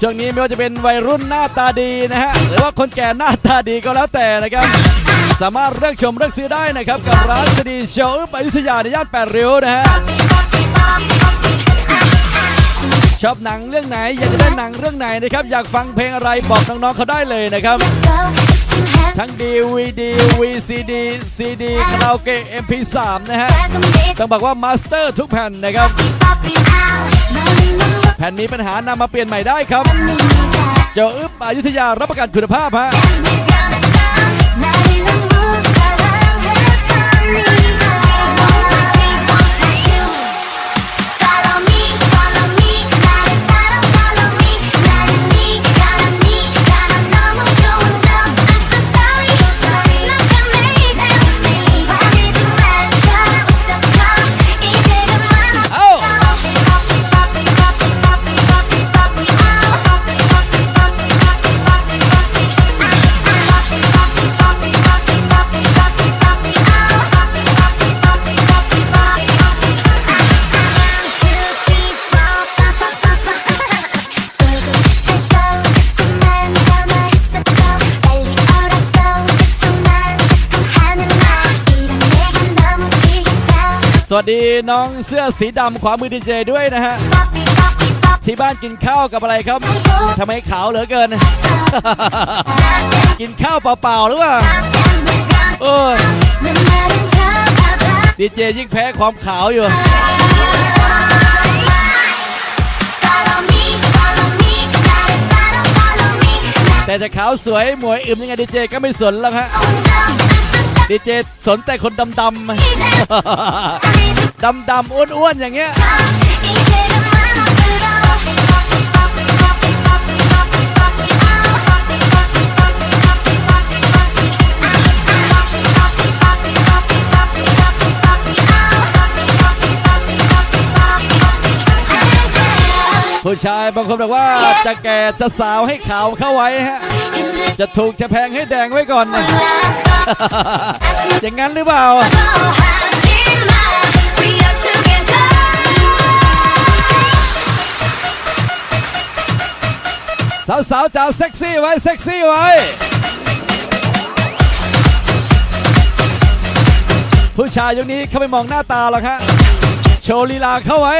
ช่วงนี้ไม่ว่าจะเป็นวัยรุ่นหน้าตาดีนะฮะหรือว่าคนแก่หน้าตาดีก็แล้วแต่นะครับ สามารถเลือกชมเลือกซื้อได้นะครับ กับร้านสดีโชว์อึ๊บอยุธยาในย่านแปดริ้วนะฮะชอบหนังเรื่องไหนอยากจะได้หนังเรื่องไหนนะครับ อยากฟังเพลงอะไรบอกน้องๆเขาได้เลยนะครับ ทั้ง DVD VCD CD คาราโอเกะ MP3 นะฮะ ต้องบอกว่ามาสเตอร์ทุกแผ่นนะครับ แผ่นมีปัญหานำมาเปลี่ยนใหม่ได้ครับ เจ้าอึ๊บอยุธยารับประกันคุณภาพฮะ สวัสดีน้องเสื้อสีดำขวามือดีเจด้วยนะฮะ ที่บ้านกินข้าวกับอะไรครับทำไมขาวเหลือเกิน กินข้าวเปล่าๆหรือเปล่าเออดีเจยิ่งแพ้ความขาวอยู่แต่จะขาวสวยหมวยอึมยังไงดีเจก็ไม่สนแล้วฮะดีเจสนแต่คนดำๆ ดำๆอ้วนๆอย่างเงี้ยผู้ชายบางคนบอกว่าจะแก่จะสาวให้ขาวเข้าไว้ฮะ จะถูกจะแพงให้แดงไว้ก่อนนะอย่างนั้นหรือเปล่า สาวๆจ๋าเซ็กซี่ไว้เซ็กซี่ไว้ผู้ชายยุคนี้เขาไม่มองหน้าตาหรอกฮะโชว์ลีลาเข้าไว้